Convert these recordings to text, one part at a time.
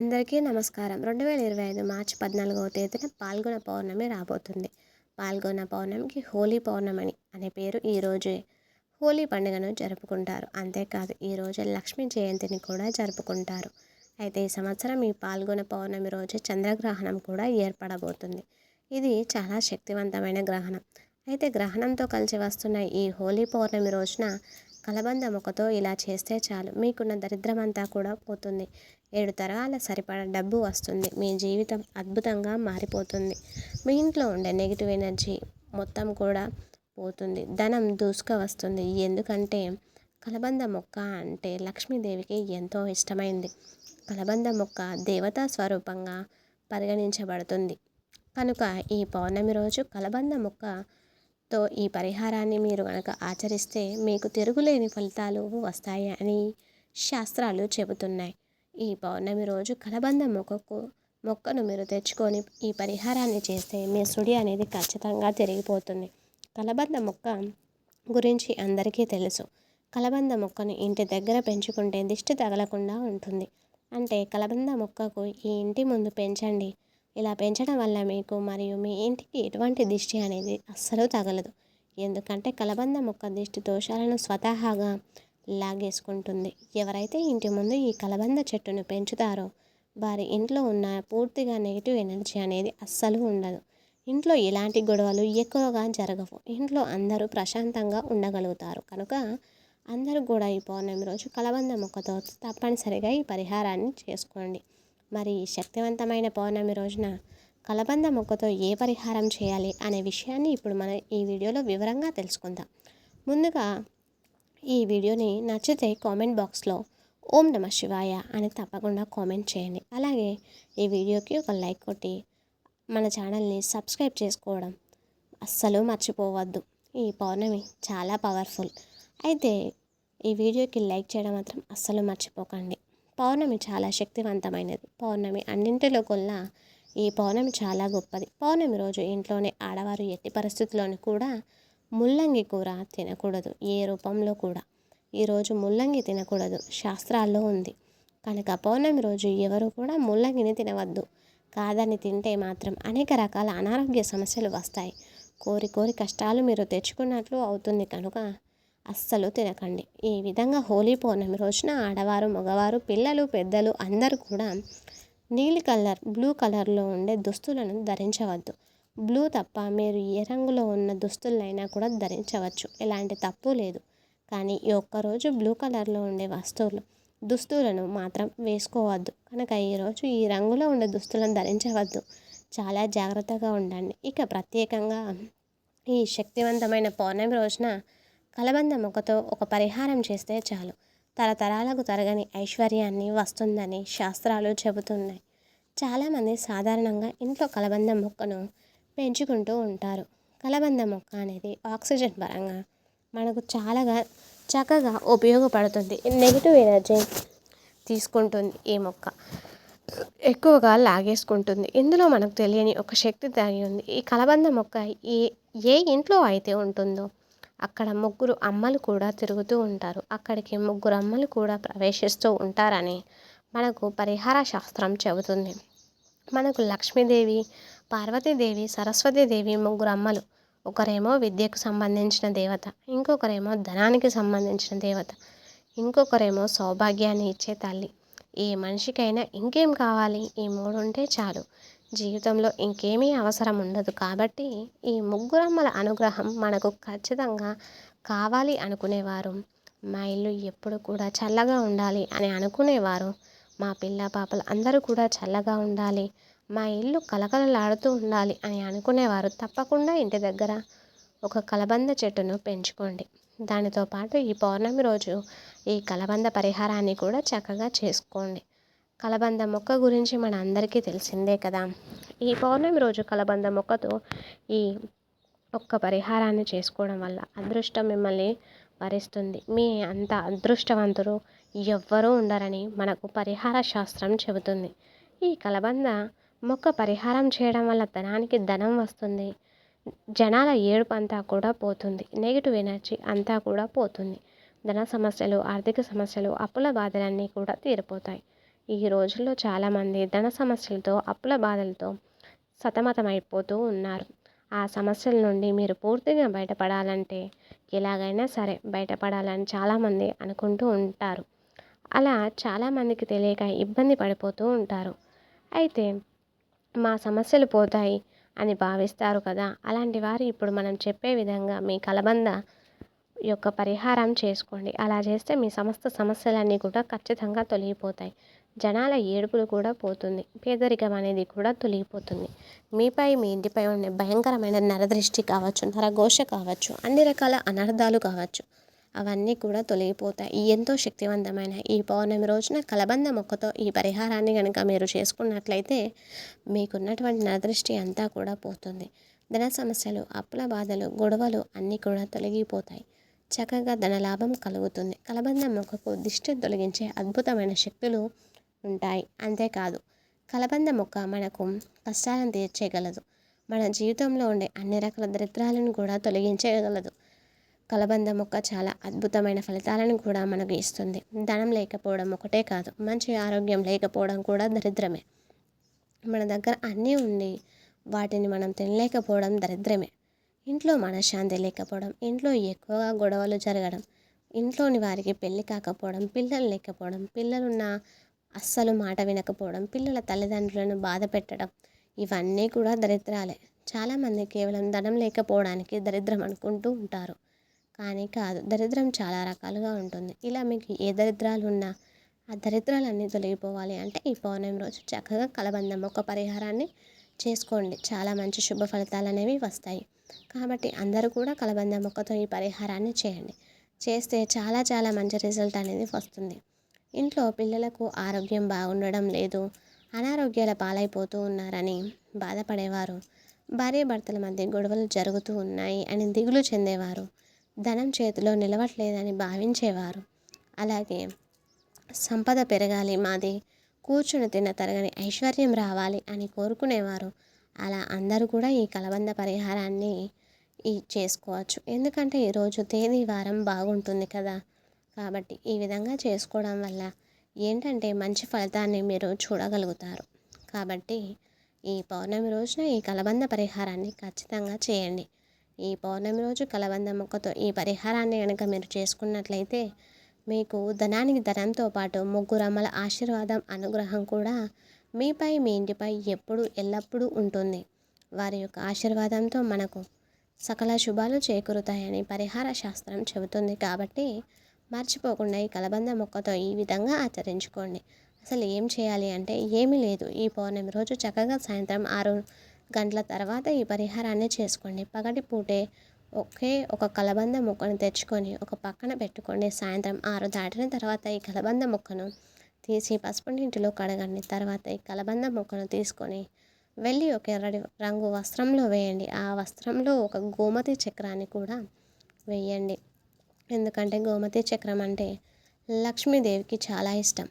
అందరికీ నమస్కారం. రెండు వేల ఇరవై ఐదు మార్చి పద్నాలుగవ తేదీన పాల్గొన పౌర్ణమి రాబోతుంది. పాల్గొన పౌర్ణమికి హోలీ పౌర్ణమి అనే పేరు ఈరోజే హోలీ పండుగను జరుపుకుంటారు. అంతేకాదు ఈరోజు లక్ష్మీ జయంతిని కూడా జరుపుకుంటారు. అయితే ఈ సంవత్సరం ఈ పాల్గొన పౌర్ణమి రోజు చంద్రగ్రహణం కూడా ఏర్పడబోతుంది. ఇది చాలా శక్తివంతమైన గ్రహణం. అయితే గ్రహణంతో కలిసి వస్తున్న ఈ హోలీ పౌర్ణమి రోజున కలబంద మొక్కతో ఇలా చేస్తే చాలు. మీకున్న దరిద్రమంతా కూడా పోతుంది. ఏడు తరాల సరిపడా డబ్బు వస్తుంది. మీ జీవితం అద్భుతంగా మారిపోతుంది. మీ ఇంట్లో ఉండే నెగిటివ్ ఎనర్జీ మొత్తం కూడా పోతుంది. ధనం దూసుక వస్తుంది. ఎందుకంటే కలబంద మొక్క అంటే లక్ష్మీదేవికి ఎంతో ఇష్టమైంది. కలబంద మొక్క దేవతా స్వరూపంగా పరిగణించబడుతుంది. కనుక ఈ పౌర్ణమి రోజు కలబంద మొక్క తో ఈ పరిహారాన్ని మీరు కనుక ఆచరిస్తే మీకు తిరుగులేని ఫలితాలు వస్తాయి అని శాస్త్రాలు చెబుతున్నాయి. ఈ పౌర్ణమి రోజు కలబంద మొక్కకు మొక్కను మీరు తెచ్చుకొని ఈ పరిహారాన్ని చేస్తే మీ సుడి అనేది ఖచ్చితంగా తిరిగిపోతుంది. కలబంద మొక్క గురించి అందరికీ తెలుసు. కలబంద మొక్కను ఇంటి దగ్గర పెంచుకుంటే దిష్టి తగలకుండా ఉంటుంది. అంటే కలబంద మొక్కకు ఈ ఇంటి ముందు పెంచండి. ఇలా పెంచడం వల్ల మీకు మరియు మీ ఇంటికి ఎటువంటి దిష్టి అనేది అస్సలు తగలదు. ఎందుకంటే కలబంద మొక్క దిష్టి దోషాలను స్వతహాగా లాగేసుకుంటుంది. ఎవరైతే ఇంటి ముందు ఈ కలబంద చెట్టును పెంచుతారో వారి ఇంట్లో ఉన్న పూర్తిగా నెగిటివ్ ఎనర్జీ అనేది అస్సలు ఉండదు. ఇంట్లో ఎలాంటి గొడవలు ఎక్కువగా జరగవు. ఇంట్లో అందరూ ప్రశాంతంగా ఉండగలుగుతారు. కనుక అందరూ కూడా ఈ పౌర్ణమి రోజు కలబంద మొక్కతో తప్పనిసరిగా ఈ పరిహారాన్ని చేసుకోండి. మరి శక్తివంతమైన పౌర్ణమి రోజున కలబంద మొక్కతో ఏ పరిహారం చేయాలి అనే విషయాన్ని ఇప్పుడు మనం ఈ వీడియోలో వివరంగా తెలుసుకుందాం. ముందుగా ఈ వీడియోని నచ్చితే కామెంట్ బాక్స్లో ఓం నమ శివాయ అని తప్పకుండా కామెంట్ చేయండి. అలాగే ఈ వీడియోకి ఒక లైక్ కొట్టి మన ఛానల్ని సబ్స్క్రైబ్ చేసుకోవడం అస్సలు మర్చిపోవద్దు. ఈ పౌర్ణమి చాలా పవర్ఫుల్. అయితే ఈ వీడియోకి లైక్ చేయడం మాత్రం అస్సలు మర్చిపోకండి. పౌర్ణమి చాలా శక్తివంతమైనది. పౌర్ణమి అన్నింటిలో కొల్లా ఈ పౌర్ణమి చాలా గొప్పది. పౌర్ణమి రోజు ఇంట్లోనే ఆడవారు ఎట్టి పరిస్థితుల్లోనూ కూడా ముల్లంగి కూర తినకూడదు. ఏ రూపంలో కూడా. ఈరోజు ముల్లంగి తినకూడదు. శాస్త్రాల్లో ఉంది. కనుక పౌర్ణమి రోజు ఎవరు కూడా ముల్లంగిని తినవద్దు. కాదని తింటే మాత్రం అనేక రకాల అనారోగ్య సమస్యలు వస్తాయి. కోరి కోరి కష్టాలు మీరు తెచ్చుకున్నట్లు అవుతుంది కనుక అస్సలు తినకండి. ఈ విధంగా హోలీ పౌర్ణమి రోజున ఆడవారు మగవారు పిల్లలు పెద్దలు అందరూ కూడా నీలి కలర్ బ్లూ కలర్లో ఉండే దుస్తులను ధరించవద్దు. బ్లూ తప్ప మీరు ఏ రంగులో ఉన్న దుస్తులైనా కూడా ధరించవచ్చు. ఎలాంటి తప్పు లేదు. కానీ ఈ ఒక్కరోజు బ్లూ కలర్లో ఉండే వస్తువులు దుస్తులను మాత్రం వేసుకోవద్దు. కనుక ఈరోజు ఈ రంగులో ఉండే దుస్తులను ధరించవద్దు. చాలా జాగ్రత్తగా ఉండండి. ఇక ప్రత్యేకంగా ఈ శక్తివంతమైన పౌర్ణమి రోజున కలబంద మొక్కతో ఒక పరిహారం చేస్తే చాలు. తరతరాలకు తరగని ఐశ్వర్యాన్ని వస్తుందని శాస్త్రాలు చెబుతున్నాయి. చాలామంది సాధారణంగా ఇంట్లో కలబంద మొక్కను పెంచుకుంటూ ఉంటారు. కలబంద మొక్క అనేది ఆక్సిజన్ పరంగా మనకు చాలాగా చక్కగా ఉపయోగపడుతుంది. నెగిటివ్ ఎనర్జీ తీసుకుంటుంది ఈ మొక్క. ఎక్కువగా లాగేసుకుంటుంది. ఇందులో మనకు తెలియని ఒక శక్తి దాగి ఉంది. ఈ కలబంద మొక్క ఏ ఏ ఇంట్లో అయితే ఉంటుందో అక్కడ ముగ్గురు అమ్మలు కూడా తిరుగుతూ ఉంటారు. అక్కడికి ముగ్గురు అమ్మలు కూడా ప్రవేశిస్తూ ఉంటారని మనకు పరిహార శాస్త్రం చెబుతుంది. మనకు లక్ష్మీదేవి పార్వతీదేవి సరస్వతీదేవి ముగ్గురు అమ్మలు. ఒకరేమో విద్యకు సంబంధించిన దేవత ఇంకొకరేమో ధనానికి సంబంధించిన దేవత ఇంకొకరేమో సౌభాగ్యాన్ని ఇచ్చే తల్లి. ఏ మనిషికైనా ఇంకేం కావాలి? ఈ మూడు ఉంటే చాలు. జీవితంలో ఇంకేమీ అవసరం ఉండదు. కాబట్టి ఈ ముగ్గురమ్మల అనుగ్రహం మనకు ఖచ్చితంగా కావాలి అనుకునేవారు. మా ఇల్లు ఎప్పుడు కూడా చల్లగా ఉండాలి అని అనుకునేవారు. మా పిల్ల పాపలు అందరూ కూడా చల్లగా ఉండాలి. మా ఇల్లు కలకలలాడుతూ ఉండాలి అని అనుకునేవారు. తప్పకుండా ఇంటి దగ్గర ఒక కలబంద చెట్టును పెంచుకోండి. దానితో పాటు ఈ పౌర్ణమి రోజు ఈ కలబంద పరిహారాన్ని కూడా చక్కగా చేసుకోండి. కలబంద మొక్క గురించి మన అందరికీ తెలిసిందే కదా. ఈ పౌర్ణమి రోజు కలబంద మొక్కతో ఈ ఒక్క పరిహారాన్ని చేసుకోవడం వల్ల అదృష్టం మిమ్మల్ని వరిస్తుంది. మీ అంత అదృష్టవంతులు ఎవ్వరూ ఉండరని మనకు పరిహార శాస్త్రం చెబుతుంది. ఈ కలబంద మొక్క పరిహారం చేయడం వల్ల ధనానికి ధనం వస్తుంది. జనాల ఏడుపు అంతా కూడా పోతుంది. నెగిటివ్ ఎనర్జీ అంతా కూడా పోతుంది. ధన సమస్యలు ఆర్థిక సమస్యలు అప్పుల బాధలన్నీ కూడా తీరిపోతాయి. ఈ రోజుల్లో చాలామంది ధన సమస్యలతో అప్పుల బాధలతో సతమతమైపోతూ ఉన్నారు. ఆ సమస్యల నుండి మీరు పూర్తిగా బయటపడాలంటే ఎలాగైనా సరే బయటపడాలని చాలామంది అనుకుంటూ ఉంటారు. అలా చాలామందికి తెలియక ఇబ్బంది పడిపోతూ ఉంటారు. అయితే మా సమస్యలు పోతాయి అని భావిస్తారు కదా! అలాంటి వారు ఇప్పుడు మనం చెప్పే విధంగా మీ కలబంద యొక్క పరిహారం చేసుకోండి. అలా చేస్తే మీ సమస్త సమస్యలన్నీ కూడా ఖచ్చితంగా తొలగిపోతాయి. జనాల ఏడుపులు కూడా పోతుంది. పేదరికం అనేది కూడా తొలగిపోతుంది. మీపై మీ ఇంటిపై ఉండే భయంకరమైన నరదృష్టి కావచ్చు నరఘోష కావచ్చు అన్ని రకాల అనర్థాలు కావచ్చు అవన్నీ కూడా తొలగిపోతాయి. ఎంతో శక్తివంతమైన ఈ పౌర్ణమి రోజున కలబంద మొక్కతో ఈ పరిహారాన్ని కనుక మీరు చేసుకున్నట్లయితే మీకున్నటువంటి నరదృష్టి అంతా కూడా పోతుంది. ధన సమస్యలు అప్పుల బాధలు గొడవలు అన్నీ కూడా తొలగిపోతాయి. చక్కగా ధనలాభం కలుగుతుంది. కలబంద మొక్కకు దిష్టి తొలగించే అద్భుతమైన శక్తులు ఉంటాయి. అంతేకాదు కలబంద మొక్క మనకు కష్టాలను తీర్చేయగలదు. మన జీవితంలో ఉండే అన్ని రకాల దరిద్రాలను కూడా తొలగించేయగలదు. కలబంద మొక్క చాలా అద్భుతమైన ఫలితాలను కూడా మనకు ఇస్తుంది. ధనం లేకపోవడం ఒకటే కాదు మంచి ఆరోగ్యం లేకపోవడం కూడా దరిద్రమే. మన దగ్గర అన్నీ ఉండి వాటిని మనం తినలేకపోవడం దరిద్రమే. ఇంట్లో మనశ్శాంతి లేకపోవడం ఇంట్లో ఎక్కువగా గొడవలు జరగడం ఇంట్లోని వారికి పెళ్ళి కాకపోవడం పిల్లలు లేకపోవడం పిల్లలున్న అస్సలు మాట వినకపోవడం పిల్లల తల్లిదండ్రులను బాధ పెట్టడం ఇవన్నీ కూడా దరిద్రాలే. చాలామంది కేవలం ధనం లేకపోవడానికి దరిద్రం అనుకుంటూ ఉంటారు. కానీ కాదు దరిద్రం చాలా రకాలుగా ఉంటుంది. ఇలా మీకు ఏ దరిద్రాలు ఉన్నా ఆ దరిద్రాలన్నీ తొలగిపోవాలి అంటే ఈ పౌర్ణమి రోజు చక్కగా కలబందం మొక్క పరిహారాన్ని చేసుకోండి. చాలా మంచి శుభ ఫలితాలు అనేవి వస్తాయి. కాబట్టి అందరూ కూడా కలబంద మొక్కతో ఈ పరిహారాన్ని చేయండి. చేస్తే చాలా చాలా మంచి రిజల్ట్ అనేది వస్తుంది. ఇంట్లో పిల్లలకు ఆరోగ్యం బాగుండడం లేదు. అనారోగ్యాల పాలైపోతూ ఉన్నారని బాధపడేవారు. భార్య భర్తల మధ్య గొడవలు జరుగుతూ ఉన్నాయి అని దిగులు చెందేవారు. ధనం చేతిలో నిలవట్లేదని భావించేవారు. అలాగే సంపద పెరగాలి మాది. కూర్చుని తిన్న తరగని ఐశ్వర్యం రావాలి అని కోరుకునేవారు. అలా అందరూ కూడా ఈ కలబంద పరిహారాన్ని ఈ చేసుకోవచ్చు. ఎందుకంటే ఈరోజు తేదీ వారం బాగుంటుంది కదా. కాబట్టి ఈ విధంగా చేసుకోవడం వల్ల ఏంటంటే మంచి ఫలితాన్ని మీరు చూడగలుగుతారు. కాబట్టి ఈ పౌర్ణమి రోజున ఈ కలబంద పరిహారాన్ని ఖచ్చితంగా చేయండి. ఈ పౌర్ణమి రోజు కలబంద మొక్కతో ఈ పరిహారాన్ని కనుక మీరు చేసుకున్నట్లయితే మీకు ధనానికి ధనంతో పాటు ముగ్గురమ్మల ఆశీర్వాదం అనుగ్రహం కూడా మీపై మీ ఇంటిపై ఎప్పుడు ఎల్లప్పుడూ ఉంటుంది. వారి యొక్క ఆశీర్వాదంతో మనకు సకల శుభాలు చేకూరుతాయని పరిహార శాస్త్రం చెబుతుంది. కాబట్టి మర్చిపోకుండా ఈ కలబంద మొక్కతో ఈ విధంగా ఆచరించుకోండి. అసలు ఏం చేయాలి అంటే ఏమీ లేదు. ఈ పౌర్ణమి రోజు చక్కగా సాయంత్రం ఆరు గంటల తర్వాత ఈ పరిహారాన్ని చేసుకోండి. పగటి పూటే ఒకే ఒక కలబంద మొక్కను తెచ్చుకొని ఒక పక్కన పెట్టుకోండి. సాయంత్రం ఆరు దాటిన తర్వాత ఈ కలబంద మొక్కను తీసి పసుపు నీటిలో కడగండి. తర్వాత ఈ కలబంద మొక్కను తీసుకొని వెళ్ళి ఒక ఎర్రటి రంగు వస్త్రంలో వేయండి. ఆ వస్త్రంలో ఒక గోమతి చక్రాన్ని కూడా వేయండి. ఎందుకంటే గోమతి చక్రం అంటే లక్ష్మీదేవికి చాలా ఇష్టం.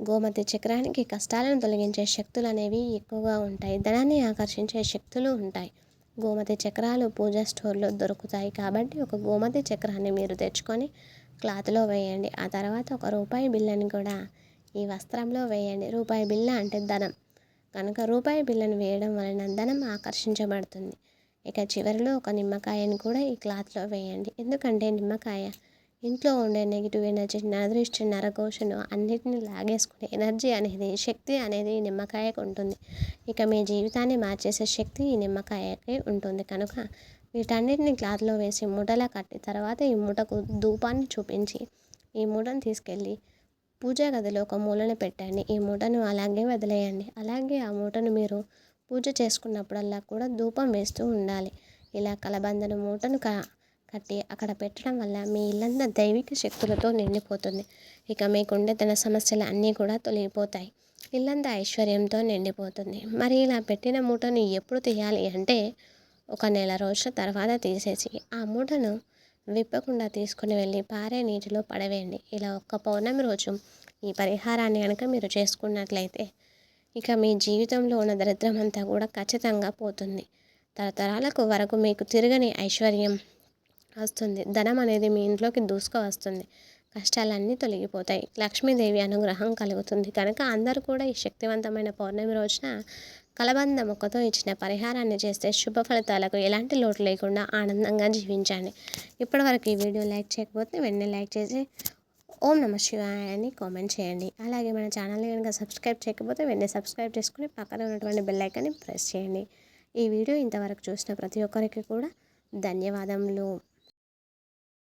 గోమతి చక్రానికి కష్టాలను తొలగించే శక్తులు అనేవి ఎక్కువగా ఉంటాయి. ధనాన్ని ఆకర్షించే శక్తులు ఉంటాయి. గోమతి చక్రాలు పూజా స్టోర్లో దొరుకుతాయి కాబట్టి ఒక గోమతి చక్రాన్ని మీరు తెచ్చుకొని క్లాత్లో వేయండి. ఆ తర్వాత ఒక రూపాయి బిల్లని కూడా ఈ వస్త్రంలో వేయండి. రూపాయి బిల్ల అంటే ధనం. కనుక రూపాయి బిల్లను వేయడం వలన ధనం ఆకర్షించబడుతుంది. ఇక చివరిలో ఒక నిమ్మకాయని కూడా ఈ క్లాత్లో వేయండి. ఎందుకంటే నిమ్మకాయ ఇంట్లో ఉండే నెగిటివ్ ఎనర్జీ నరదృష్టి నరఘోషను అన్నిటిని లాగేసుకునే ఎనర్జీ అనేది శక్తి అనేది ఈ నిమ్మకాయకు ఉంటుంది. ఇక మీ జీవితాన్ని మార్చేసే శక్తి ఈ నిమ్మకాయకి ఉంటుంది. కనుక వీటన్నిటిని క్లాత్లో వేసి మూటలా కట్టి తర్వాత ఈ మూటకు ధూపాన్ని చూపించి ఈ మూటను తీసుకెళ్ళి పూజా గదిలో ఒక మూలను పెట్టండి. ఈ మూటను అలాగే వదిలేయండి. అలాగే ఆ మూటను మీరు పూజ చేసుకున్నప్పుడల్లా కూడా ధూపం వేస్తూ ఉండాలి. ఇలా కలబందను మూటను క కట్టి అక్కడ పెట్టడం వల్ల మీ ఇల్లంతా దైవిక శక్తులతో నిండిపోతుంది. ఇక మీకుండే తన సమస్యలు అన్నీ కూడా తొలగిపోతాయి. ఇల్లంతా ఐశ్వర్యంతో నిండిపోతుంది. మరి ఇలా పెట్టిన మూటను ఎప్పుడు తీయాలి అంటే ఒక నెల రోజుల తర్వాత తీసేసి ఆ మూటను విప్పకుండా తీసుకుని వెళ్ళి పారే నీటిలో పడవేయండి. ఇలా ఒక్క పౌర్ణమి రోజు ఈ పరిహారాన్ని కనుక మీరు చేసుకున్నట్లయితే ఇక మీ జీవితంలో ఉన్న దరిద్రం అంతా కూడా ఖచ్చితంగా పోతుంది. తరతరాలకు వరకు మీకు తిరగని ఐశ్వర్యం వస్తుంది. ధనం అనేది మీ ఇంట్లోకి దూసుకు వస్తుంది. కష్టాలన్నీ తొలగిపోతాయి. లక్ష్మీదేవి అనుగ్రహం కలుగుతుంది. కనుక అందరూ కూడా ఈ శక్తివంతమైన పౌర్ణమి రోజున కలబంద మొక్కతో ఇచ్చిన పరిహారాన్ని చేస్తే శుభ ఫలితాలకు ఎలాంటి లోటు లేకుండా ఆనందంగా జీవించండి. ఇప్పటివరకు ఈ వీడియో లైక్ చేయకపోతే వెంటనే లైక్ చేసి ఓం నమ శివాయ అని కామెంట్ చేయండి. అలాగే మన ఛానల్ని కనుక సబ్స్క్రైబ్ చేయకపోతే వెంటనే సబ్స్క్రైబ్ చేసుకుని పక్కన ఉన్నటువంటి బెల్ ఐకాన్ని ప్రెస్ చేయండి. ఈ వీడియో ఇంతవరకు చూసిన ప్రతి ఒక్కరికి కూడా ధన్యవాదములు.